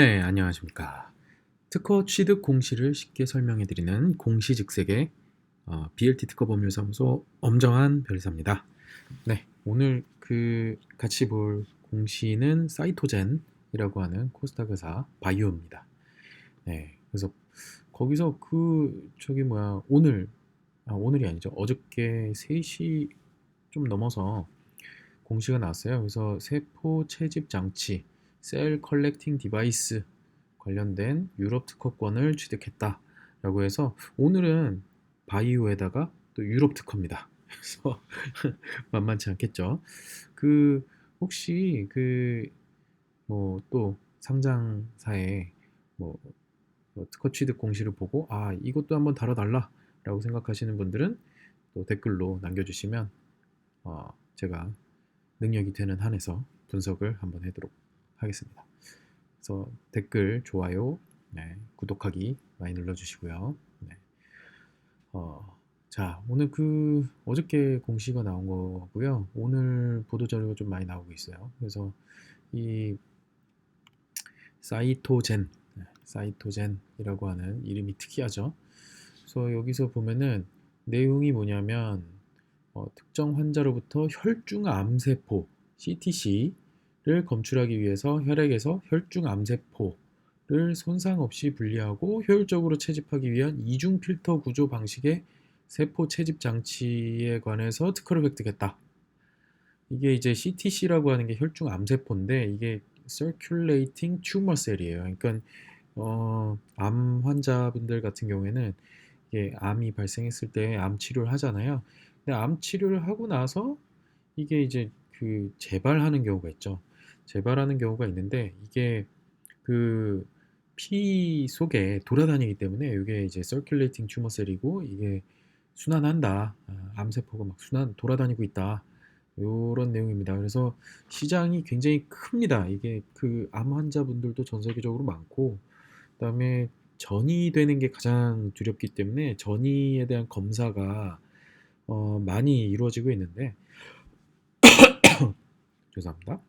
네, 안녕하십니까. 특허 취득 공시를 쉽게 설명해 드리는 공시즉색의 어, BLT 특허 법률사무소 엄정한 변호사입니다. 네, 오늘 그 같이 볼 공시는 사이토젠이라고 하는 코스닥 회사 바이오입니다. 네, 그래서 거기서 그 저기 뭐야 오늘 아, 오늘이 아니죠. 어저께 3시 좀 넘어서 공시가 나왔어요. 그래서 세포 채집 장치 셀 컬렉팅 디바이스 관련된 유럽 특허권을 취득했다 라고 해서 오늘은 바이오에다가 또 유럽 특허입니다. 그래서 만만치 않겠죠. 그 혹시 그 뭐 또 상장사에 뭐, 뭐 특허 취득 공시를 보고 아 이것도 한번 다뤄달라 라고 생각하시는 분들은 또 댓글로 남겨주시면 어, 제가 능력이 되는 한에서 분석을 한번 해도록 하겠습니다. 그래서 댓글, 좋아요, 네, 구독하기 많이 눌러주시고요. 네. 어, 자, 오늘 그 어저께 공시가 나온 거고요. 오늘 보도 자료가 좀 많이 나오고 있어요. 그래서 이 사이토젠, 네, 사이토젠이라고 하는 이름이 특이하죠. 그래서 여기서 보면은 내용이 뭐냐면 어, 특정 환자로부터 혈중 암세포 CTC 를 검출하기 위해서 혈액에서 혈중 암세포를 손상 없이 분리하고 효율적으로 채집하기 위한 이중 필터 구조 방식의 세포 채집 장치에 관해서 특허를 획득했다. 이게 이제 CTC라고 하는 게 혈중 암세포인데 이게 Circulating Tumor Cell이에요. 그러니까 어, 암 환자분들 같은 경우에는 이게 암이 발생했을 때 암 치료를 하잖아요. 근데 암 치료를 하고 나서 이게 이제 그 재발하는 경우가 있죠. 재발하는 경우가 있는데 이게 그 피 속에 돌아다니기 때문에 이게 이제 tumor cell이고 이게 순환한다. 아, 암세포가 막 순환 돌아다니고 있다. 요런 내용입니다. 그래서 시장이 굉장히 큽니다. 이게 그 암 환자분들도 전 세계적으로 많고 그다음에 전이 되는 게 가장 두렵기 때문에 전이에 대한 검사가 어, 많이 이루어지고 있는데 죄송합니다.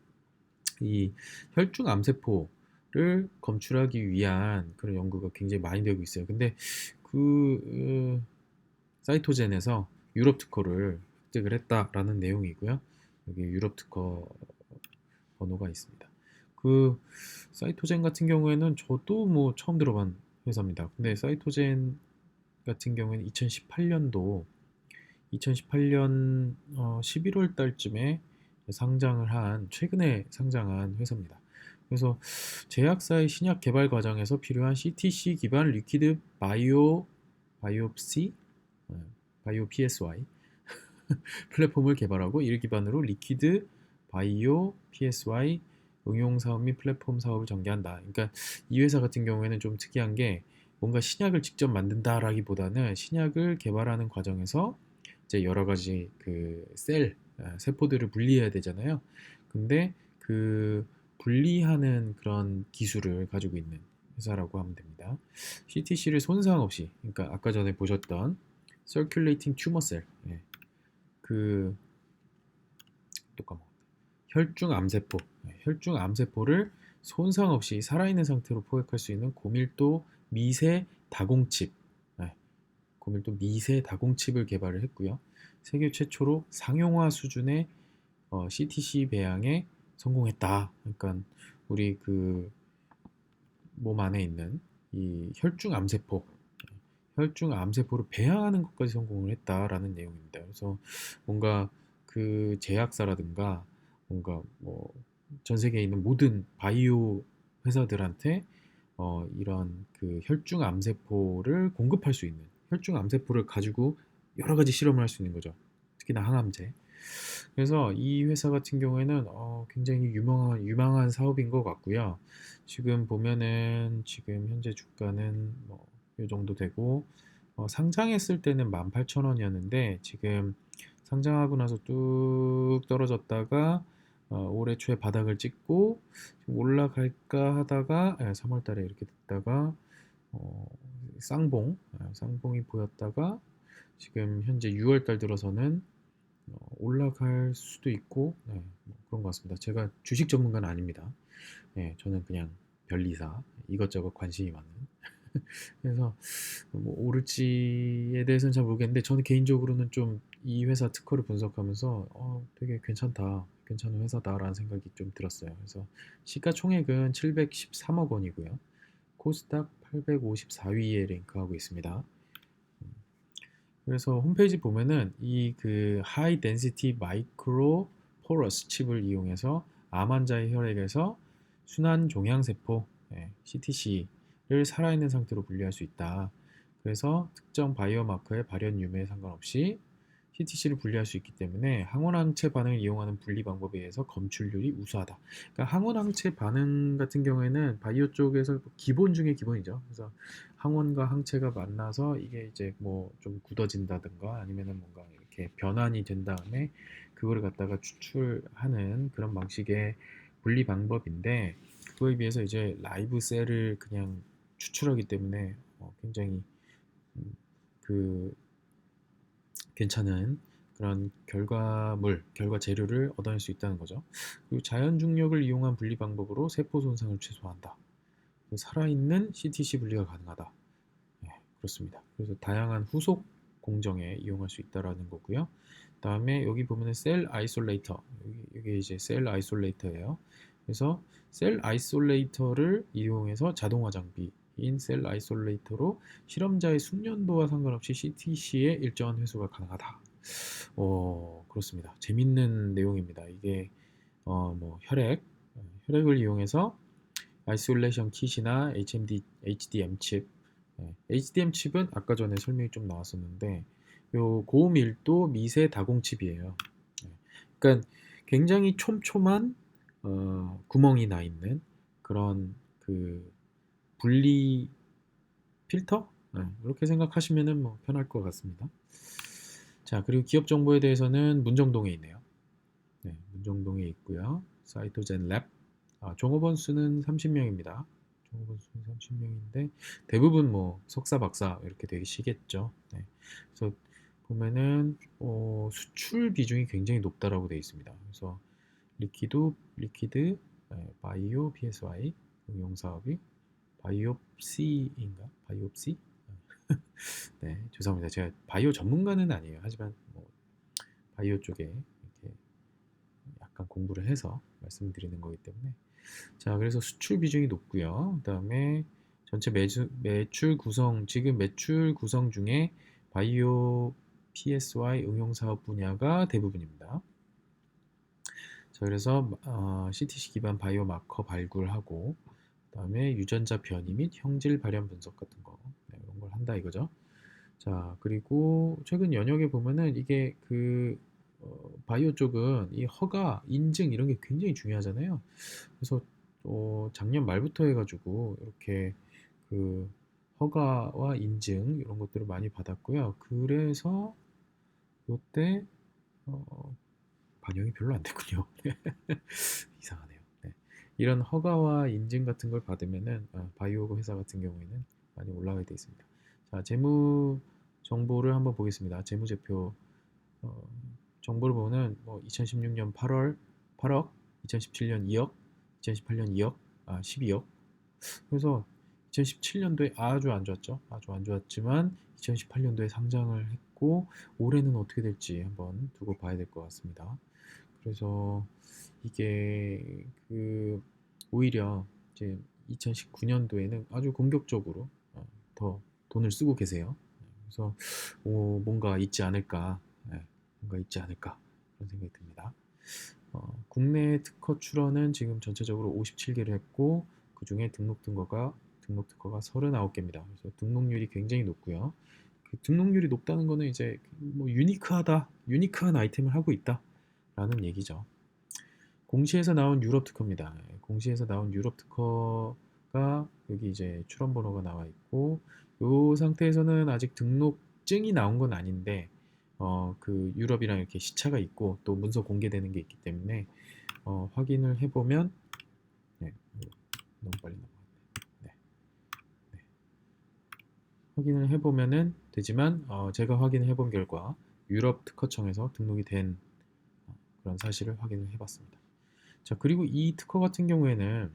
이 혈중 암세포를 검출하기 위한 그런 연구가 굉장히 많이 되고 있어요. 근데 그 어, 사이토젠에서 유럽 특허를 획득을 했다라는 내용이고요. 여기 유럽 특허 번호가 있습니다. 그 사이토젠 같은 경우에는 저도 뭐 처음 들어본 회사입니다. 근데 사이토젠 같은 경우에는 2018년도 2018년 어, 11월 달쯤에 상장을 한 최근에 상장한 회사입니다. 그래서 제약사의 신약 개발 과정에서 필요한 CTC 기반 리퀴드 바이오 바이옵시 어, 바이오 PSY 플랫폼을 개발하고 이를 기반으로 리퀴드 바이오 PSY 응용 사업 및 플랫폼 사업을 전개한다. 그러니까 이 회사 같은 경우에는 좀 특이한 게 뭔가 신약을 직접 만든다라기보다는 신약을 개발하는 과정에서 이제 여러 가지 그셀 아, 세포들을 분리해야 되잖아요. 근데 그 분리하는 그런 기술을 가지고 있는 회사라고 하면 됩니다. CTC를 손상 없이, 그러니까 아까 전에 보셨던 Circulating Tumor Cell, 예. 그 똑같 혈중 암세포, 예. 혈중 암세포를 손상 없이 살아있는 상태로 포획할 수 있는 고밀도 미세 다공칩, 예. 고밀도 미세 다공칩을 개발을 했고요. 세계 최초로 상용화 수준의 어, CTC 배양에 성공했다. 그러니까 우리 그 몸 안에 있는 이 혈중 암세포, 혈중 암세포를 배양하는 것까지 성공을 했다라는 내용입니다. 그래서 뭔가 그 제약사라든가 뭔가 뭐 전 세계에 있는 모든 바이오 회사들한테 어, 이런 그 혈중 암세포를 공급할 수 있는 혈중 암세포를 가지고 여러 가지 실험을 할 수 있는 거죠. 특히나 항암제. 그래서 이 회사 같은 경우에는 어, 굉장히 유명한 유망한 사업인 것 같고요. 지금 보면은 지금 현재 주가는 뭐 이 정도 되고 어, 상장했을 때는 18,000원이었는데 지금 상장하고 나서 뚝 떨어졌다가 어, 올해 초에 바닥을 찍고 올라갈까 하다가 예, 3월달에 이렇게 됐다가 어, 쌍봉 예, 쌍봉이 보였다가 지금 현재 6월달 들어서는 어, 올라갈 수도 있고 네, 뭐 그런 것 같습니다. 제가 주식 전문가는 아닙니다. 네, 저는 그냥 변리사 이것저것 관심이 많은 그래서 뭐 오를지에 대해서는 잘 모르겠는데 저는 개인적으로는 좀 이 회사 특허를 분석하면서 어, 되게 괜찮다 괜찮은 회사다라는 생각이 좀 들었어요 그래서 시가총액은 713억 원이고요 코스닥 854위에 랭크하고 있습니다 그래서 홈페이지 보면은 이 그 하이 덴시티 마이크로 포러스 칩을 이용해서 암 환자의 혈액에서 순환 종양세포 예, CTC를 살아있는 상태로 분리할 수 있다. 그래서 특정 바이오마커의 발현 유무에 상관없이 CTC를 분리할 수 있기 때문에 항원항체 반응을 이용하는 분리 방법에 의해서 검출률이 우수하다. 그러니까 항원항체 반응 같은 경우에는 바이오 쪽에서 기본 중에 기본이죠. 그래서 항원과 항체가 만나서 이게 이제 뭐 좀 굳어진다든가 아니면은 뭔가 이렇게 변환이 된 다음에 그거를 갖다가 추출하는 그런 방식의 분리 방법인데 그거에 비해서 이제 라이브 셀을 그냥 추출하기 때문에 어, 굉장히 음, 그 괜찮은 그런 결과물, 결과 재료를 얻어낼 수 있다는 거죠. 그리고 자연 중력을 이용한 분리 방법으로 세포 손상을 최소화한다. 살아있는 CTC 분리가 가능하다. 네, 그렇습니다. 그래서 다양한 후속 공정에 이용할 수 있다라는 거고요. 다음에 여기 보면은 셀 아이솔레이터 여기 이제 셀 아이솔레이터예요. 그래서 셀 아이솔레이터를 이용해서 자동화 장비 인셀 아이솔레이터로 실험자의 숙련도와 상관없이 CTC의 일정한 회수가 가능하다. 어, 그렇습니다. 재밌는 내용입니다. 이게 어, 뭐 혈액, 혈액을 이용해서 아이솔레이션 킷이나 HMD, HDM 칩, 네, HDM 칩은 아까 전에 설명이 좀 나왔었는데 요 고밀도 미세 다공 칩이에요. 네, 그러니까 굉장히 촘촘한 어, 구멍이 나 있는 그런 그 분리 필터 네, 이렇게 생각하시면은 뭐 편할 것 같습니다. 자 그리고 기업 정보에 대해서는 문정동에 있네요. 네, 문정동에 있고요. 사이토젠 랩 아, 종업원 수는 30명입니다. 종업원 수는 30명인데 대부분 뭐 석사 박사 이렇게 되시겠죠. 네, 그래서 보면은 어, 수출 비중이 굉장히 높다라고 되어 있습니다. 그래서 리퀴드, 리퀴드, 네, 바이오, PSY 응용 사업이 바이옵시인가? 바이옵시? 네, 죄송합니다. 제가 바이오 전문가는 아니에요. 하지만 뭐 바이오 쪽에 이렇게 약간 공부를 해서 말씀드리는 거기 때문에 자, 그래서 수출 비중이 높고요. 그다음에 전체 매주, 매출 구성 지금 매출 구성 중에 바이오 PSY 응용 사업 분야가 대부분입니다. 자, 그래서 어, CTC 기반 바이오 마커 발굴하고 그 다음에 유전자 변이 및 형질 발현 분석 같은 거 네, 이런 걸 한다 이거죠. 자, 그리고 최근 연역에 보면은 이게 그 어, 바이오 쪽은 이 허가, 인증 이런 게 굉장히 중요하잖아요. 그래서 어, 작년 말부터 해가지고 이렇게 그 허가와 인증 이런 것들을 많이 받았고요. 그래서 요때 어, 반영이 별로 안 됐군요. 이상하네요. 네. 이런 허가와 인증 같은 걸 받으면은 아, 바이오 회사 같은 경우에는 많이 올라가게 되어 있습니다. 자, 재무 정보를 한번 보겠습니다. 재무제표 어, 정보를 보면 뭐 2016년 8월 8억, 2017년 2억, 2018년 2억, 아 12억. 그래서 2017년도에 아주 안 좋았죠. 아주 안 좋았지만 2018년도에 상장을 했고 올해는 어떻게 될지 한번 두고 봐야 될 것 같습니다. 그래서 이게 그 오히려 이제 2019년도에는 아주 공격적으로 어, 더 돈을 쓰고 계세요. 그래서 오, 뭔가 있지 않을까, 네, 뭔가 있지 않을까 그런 생각이 듭니다. 어, 국내 특허 출원은 지금 전체적으로 57개를 했고 그 중에 등록 등거가 등록 특허가 39개입니다. 그래서 등록률이 굉장히 높고요. 그 등록률이 높다는 거는 이제 뭐 유니크하다, 유니크한 아이템을 하고 있다라는 얘기죠. 공시에서 나온 유럽 특허입니다. 공시에서 나온 유럽 특허가 여기 이제 출원 번호가 나와 있고 이 상태에서는 아직 등록증이 나온 건 아닌데 어, 그 유럽이랑 이렇게 시차가 있고 또 문서 공개되는 게 있기 때문에 어, 확인을 해보면 네, 너무 빨리 넘어갔네. 네. 네. 확인을 해보면은 되지만 어, 제가 확인을 해본 결과 유럽 특허청에서 등록이 된 어, 그런 사실을 확인을 해봤습니다. 자 그리고 이 특허 같은 경우에는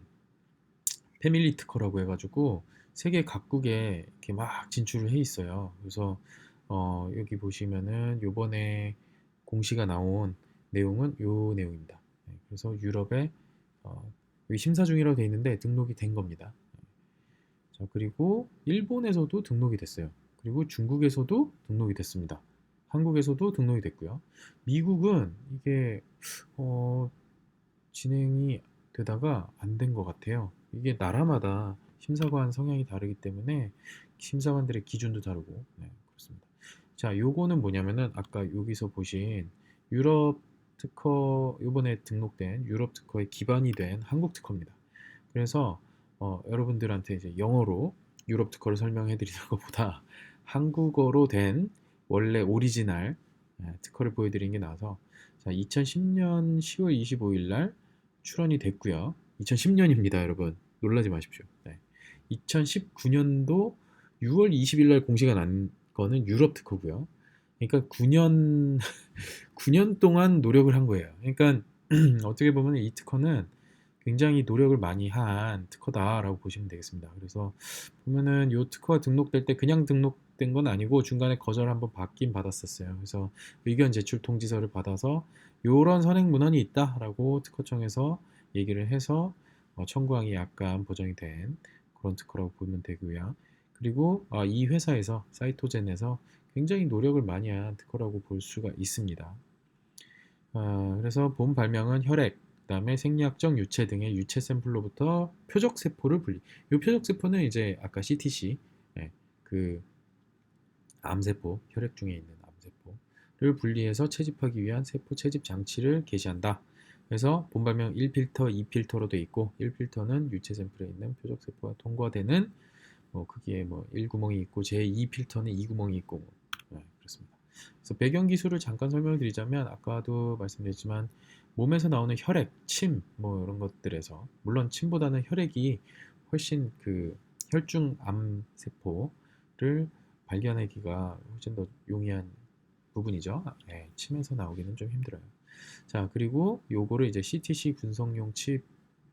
패밀리 특허라고 해가지고 세계 각국에 이렇게 막 진출을 해 있어요. 그래서 어, 여기 보시면은 요번에 공시가 나온 내용은 요 내용입니다. 네, 그래서 유럽에 어, 심사 중이라고 돼 있는데 등록이 된 겁니다. 자, 그리고 일본에서도 등록이 됐어요. 그리고 중국에서도 등록이 됐습니다. 한국에서도 등록이 됐고요. 미국은 이게 어, 진행이 되다가 안 된 것 같아요. 이게 나라마다 심사관 성향이 다르기 때문에 심사관들의 기준도 다르고 네, 그렇습니다. 자, 요거는 뭐냐면은 아까 여기서 보신 유럽 특허 요번에 등록된 유럽 특허의 기반이 된 한국 특허입니다. 그래서 어, 여러분들한테 이제 영어로 유럽 특허를 설명해 드리는 것보다 한국어로 된 원래 오리지널 예, 특허를 보여드리는 게 나아서 자, 2010년 10월 25일 날 출원이 됐고요. 2010년입니다, 여러분. 놀라지 마십시오. 네. 2019년도 6월 20일 날 공시가 난 거는 유럽 특허고요. 그러니까 9년 9년 동안 노력을 한 거예요. 그러니까 어떻게 보면 이 특허는 굉장히 노력을 많이 한 특허다라고 보시면 되겠습니다. 그래서 보면은 이 특허가 등록될 때 그냥 등록된 건 아니고 중간에 거절 한번 받긴 받았었어요. 그래서 의견 제출 통지서를 받아서 이런 선행 문헌이 있다라고 특허청에서 얘기를 해서 어, 청구항이 약간 보정이 된 그런 특허라고 보면 되고요. 그리고 어, 이 회사에서 사이토젠에서 굉장히 노력을 많이 한 특허라고 볼 수가 있습니다. 어, 그래서 본 발명은 혈액, 그다음에 생리학적 유체 등의 유체 샘플로부터 표적 세포를 분리. 이 표적 세포는 이제 아까 CTC 예, 그 암세포, 혈액 중에 있는 를 분리해서 채집하기 위한 세포 채집 장치를 개시한다. 그래서 본발명 1필터, 2필터로 되어 있고 1필터는 유체 샘플에 있는 표적 세포가 통과되는 뭐 크기에 뭐 1구멍이 있고 제2필터는 2구멍이 있고 뭐 네, 그렇습니다. 그래서 배경 기술을 잠깐 설명을 드리자면 아까도 말씀드렸지만 몸에서 나오는 혈액, 침, 뭐 이런 것들에서 물론 침보다는 혈액이 훨씬 그 혈중 암 세포를 발견하기가 훨씬 더 용이한 부분이죠. 네, 침에서 나오기는 좀 힘들어요. 자, 그리고 요거를 이제 CTC 분석용 칩에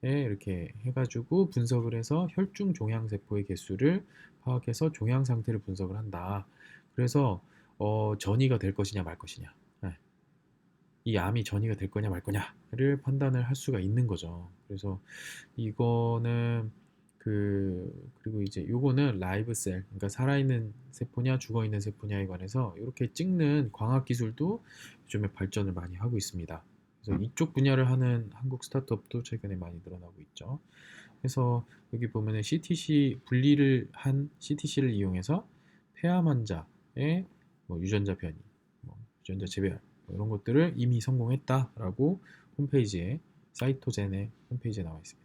이렇게 해가지고 분석을 해서 혈중 종양 세포의 개수를 파악해서 종양 상태를 분석을 한다. 그래서 어, 전이가 될 것이냐 말 것이냐. 네. 이 암이 전이가 될 거냐 말 거냐를 판단을 할 수가 있는 거죠. 그래서 이거는 그 그리고 이제 요거는 라이브 셀 그러니까 살아있는 세포냐 죽어있는 세포냐에 관해서 이렇게 찍는 광학 기술도 요즘에 발전을 많이 하고 있습니다. 그래서 이쪽 분야를 하는 한국 스타트업도 최근에 많이 늘어나고 있죠. 그래서 여기 보면은 CTC 분리를 한 CTC를 이용해서 폐암 환자의 뭐 유전자 변이, 뭐 유전자 재배열 뭐 이런 것들을 이미 성공했다라고 홈페이지에 사이토젠의 홈페이지에 나와 있습니다.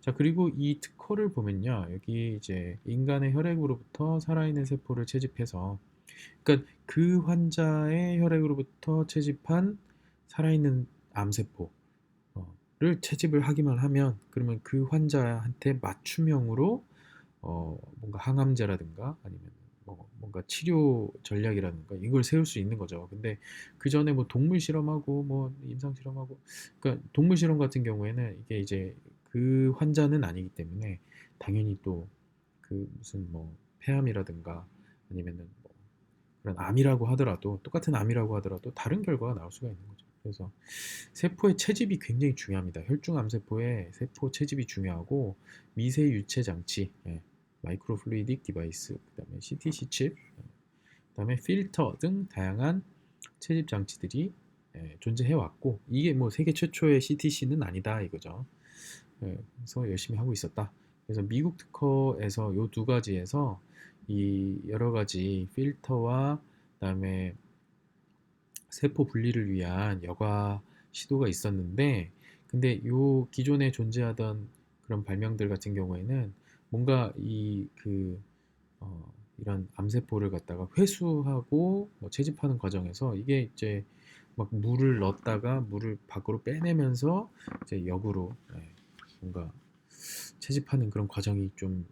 자, 그리고 이 특허를 보면요. 여기 이제 인간의 혈액으로부터 살아있는 세포를 채집해서 그러니까 그 환자의 혈액으로부터 채집한 살아있는 암세포를 채집을 하기만 하면 그러면 그 환자한테 맞춤형으로 어 뭔가 항암제라든가 아니면 뭐 뭔가 치료 전략이라든가 이걸 세울 수 있는 거죠. 근데 그 전에 뭐 동물 실험하고 뭐 임상 실험하고 그러니까 동물 실험 같은 경우에는 이게 이제 그 환자는 아니기 때문에 당연히 또 그 무슨 뭐 폐암이라든가 아니면은 뭐 그런 암이라고 하더라도 똑같은 암이라고 하더라도 다른 결과가 나올 수가 있는 거죠. 그래서 세포의 채집이 굉장히 중요합니다. 혈중 암 세포의 세포 채집이 중요하고 미세 유체 장치, 예, 마이크로 플루이딕 디바이스, 그다음에 CTC 칩, 예, 그다음에 필터 등 다양한 채집 장치들이 예, 존재해 왔고 이게 뭐 세계 최초의 CTC는 아니다 이거죠. 예, 그래서 열심히 하고 있었다. 그래서 미국 특허에서 요두 가지에서 이 여러 가지 필터와 그다음에 세포 분리를 위한 여과 시도가 있었는데 근데 요 기존에 존재하던 그런 발명들 같은 경우에는 뭔가 이그 어, 이런 암세포를 갖다가 회수하고 뭐 채집하는 과정에서 이게 이제 막 물을 넣었다가 물을 밖으로 빼내면서 이제 역으로 예, 뭔가 채집하는 그런 과정이 좀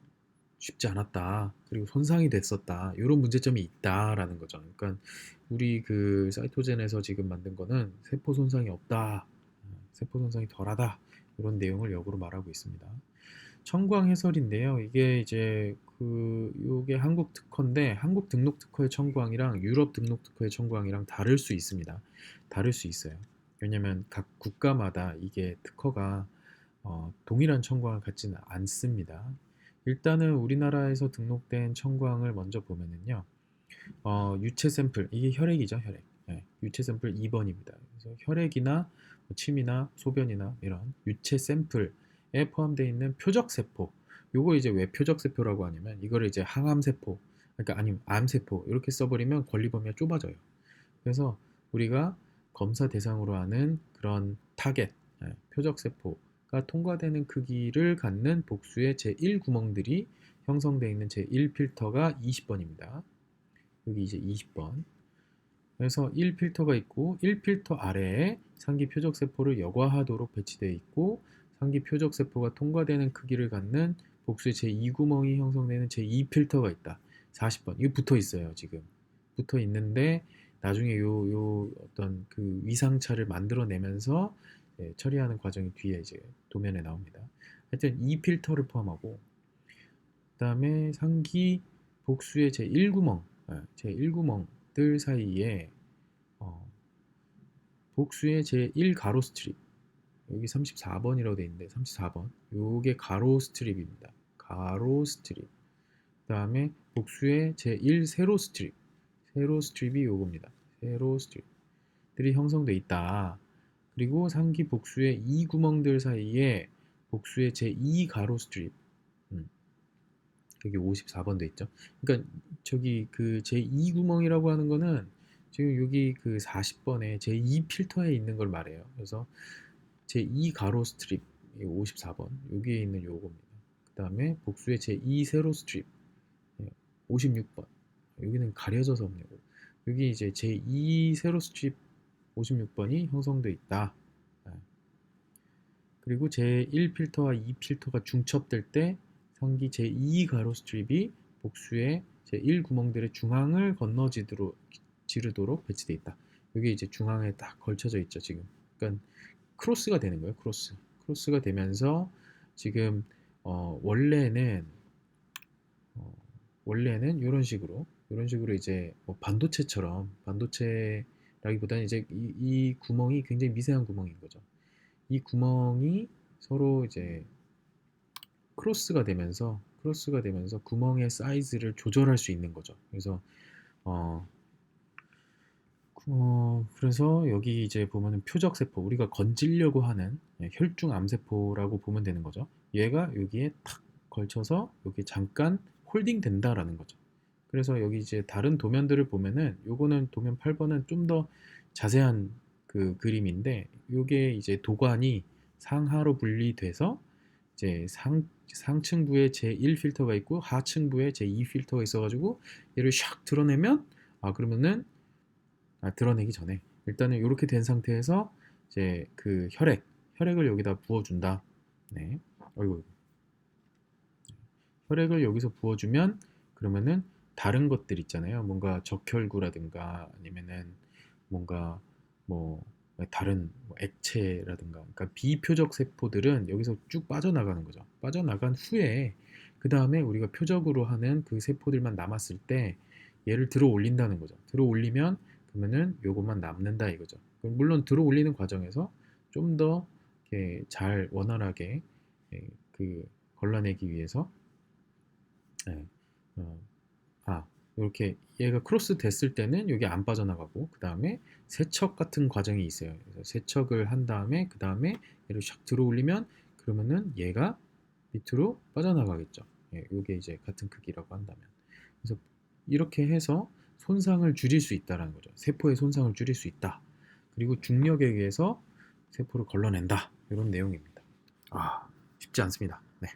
쉽지 않았다. 그리고 손상이 됐었다. 이런 문제점이 있다라는 거죠. 그러니까 우리 그 사이토젠에서 지금 만든 거는 세포 손상이 없다. 세포 손상이 덜하다. 이런 내용을 역으로 말하고 있습니다. 청광 해설인데요. 이게 이제 그 요게 한국 특허인데 한국 등록 특허의 청광이랑 유럽 등록 특허의 청광이랑 다를 수 있습니다. 다를 수 있어요. 왜냐면 각 국가마다 이게 특허가 어, 동일한 청광을 갖지는 않습니다. 일단은 우리나라에서 등록된 청광을 먼저 보면은요. 어, 유체 샘플 이게 혈액이죠, 혈액. 예, 유체 샘플 2번입니다. 그래서 혈액이나 뭐 침이나 소변이나 이런 유체 샘플에 포함되어 있는 표적 세포. 요거 이제 왜 표적 세포라고 하냐면 이거를 이제 항암 세포, 그러니까 아니면 암 세포 이렇게 써버리면 권리 범위가 좁아져요. 그래서 우리가 검사 대상으로 하는 그런 타겟, 예, 표적 세포가 통과되는 크기를 갖는 복수의 제1 구멍들이 형성되어 있는 제1 필터가 20번입니다. 여기 이제 20번. 그래서 1필터가 있고 1필터 아래에 상기 표적 세포를 여과하도록 배치되어 있고 상기 표적 세포가 통과되는 크기를 갖는 복수의 제2구멍이 형성되는 제2필터가 있다. 40번. 이거 붙어 있어요, 지금. 붙어 있는데 나중에 요, 요 어떤 그 위상차를 만들어내면서 예, 처리하는 과정이 뒤에 이제 도면에 나옵니다. 하여튼 이 필터를 포함하고 그 다음에 상기 복수의 제 1구멍, 제 1구멍들 사이에 어, 복수의 제 1 가로 스트립 여기 34번이라고 되어 있는데 34번 요게 가로 스트립입니다. 가로 스트립 그 다음에 복수의 제1 세로 스트립 세로 스트립이 요겁니다. 세로 스트립들이 형성돼 있다. 그리고 상기 복수의 이 구멍들 사이에 복수의 제2 가로 스트립 음. 여기 54번 돼 있죠. 그러니까 저기 그 제2 구멍이라고 하는 거는 지금 여기 그 40번에 제2 필터에 있는 걸 말해요. 그래서 제2 가로 스트립 54번 여기에 있는 요겁니다. 그 다음에 복수의 제2 세로 스트립 56번 여기는 가려져서 없네요. 여기 이제 제2 세로 스트립 56번이 형성되어 있다. 네. 그리고 제1 필터와 2 필터가 중첩될 때 상기 제2 가로 스트립이 복수의 제1 구멍들의 중앙을 건너지도록 지르도록 배치되어 있다. 여기 이제 중앙에 딱 걸쳐져 있죠, 지금. 그러니까 크로스가 되는 거예요, 크로스. 크로스가 되면서 지금 어, 원래는 어, 원래는 이런 식으로 이런 식으로 이제 뭐 반도체처럼 반도체 라기보다는 이제 이, 이 구멍이 굉장히 미세한 구멍인 거죠. 이 구멍이 서로 이제 크로스가 되면서 크로스가 되면서 구멍의 사이즈를 조절할 수 있는 거죠. 그래서 어, 어 그래서 여기 이제 보면은 표적 세포 우리가 건질려고 하는 예, 혈중 암세포라고 보면 되는 거죠. 얘가 여기에 탁 걸쳐서 여기 잠깐 홀딩 된다라는 거죠. 그래서 여기 이제 다른 도면들을 보면은 요거는 도면 8번은 좀 더 자세한 그 그림인데 요게 이제 도관이 상하로 분리돼서 이제 상, 상층부에 제1 필터가 있고 하층부에 제2 필터가 있어가지고 얘를 샥 드러내면 아 그러면은 아, 드러내기 전에 일단은 이렇게 된 상태에서 이제 그 혈액 혈액을 여기다 부어준다. 네, 어이구 혈액을 여기서 부어주면 그러면은 다른 것들 있잖아요. 뭔가 적혈구라든가 아니면은 뭔가 뭐 다른 뭐 액체라든가 그러니까 비표적 세포들은 여기서 쭉 빠져나가는 거죠. 빠져나간 후에 그 다음에 우리가 표적으로 하는 그 세포들만 남았을 때 얘를 들어 올린다는 거죠. 들어 올리면 그러면은 요것만 남는다 이거죠. 물론 들어 올리는 과정에서 좀 더 잘 원활하게 예, 그 걸러내기 위해서 네, 어, 아 이렇게 얘가 크로스 됐을 때는 여기 안 빠져나가고 그 다음에 세척 같은 과정이 있어요. 그래서 세척을 한 다음에 그 다음에 얘를 샥 들어 올리면 그러면은 얘가 밑으로 빠져나가겠죠. 예, 이게 이제 같은 크기라고 한다면 그래서 이렇게 해서 손상을 줄일 수 있다라는 거죠. 세포의 손상을 줄일 수 있다. 그리고 중력에 의해서 세포를 걸러낸다. 이런 내용입니다. 아 쉽지 않습니다. 네.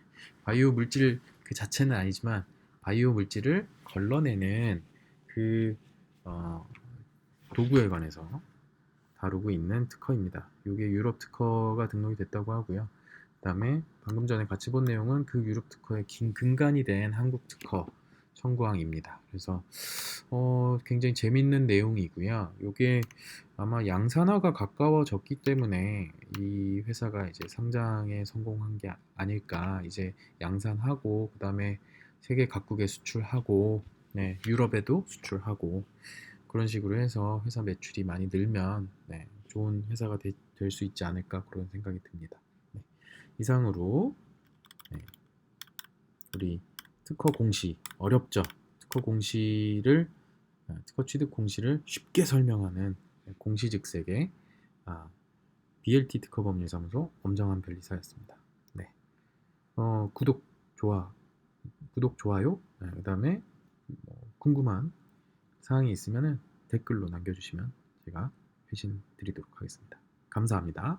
바이오 물질 그 자체는 아니지만 바이오 물질을 걸러내는 그 어, 도구에 관해서 다루고 있는 특허입니다. 이게 유럽 특허가 등록이 됐다고 하고요. 그 다음에 방금 전에 같이 본 내용은 그 유럽 특허의 긴 근간이 된 한국 특허 선구항입니다. 그래서 어, 굉장히 재밌는 내용이고요. 이게 아마 양산화가 가까워졌기 때문에 이 회사가 이제 상장에 성공한 게 아닐까. 이제 양산하고 그다음에 세계 각국에 수출하고 네, 유럽에도 수출하고 그런 식으로 해서 회사 매출이 많이 늘면 네, 좋은 회사가 될 수 있지 않을까 그런 생각이 듭니다. 네, 이상으로 네, 우리 특허 공시 어렵죠. 특허 공시를 아, 특허 취득 공시를 쉽게 설명하는 공시즉색의 아, BLT 특허 법률사무소 엄정한 변리사였습니다. 네, 어, 구독 좋아 구독 좋아요 네, 그다음에 뭐 궁금한 사항이 있으면 댓글로 남겨주시면 제가 회신 드리도록 하겠습니다. 감사합니다.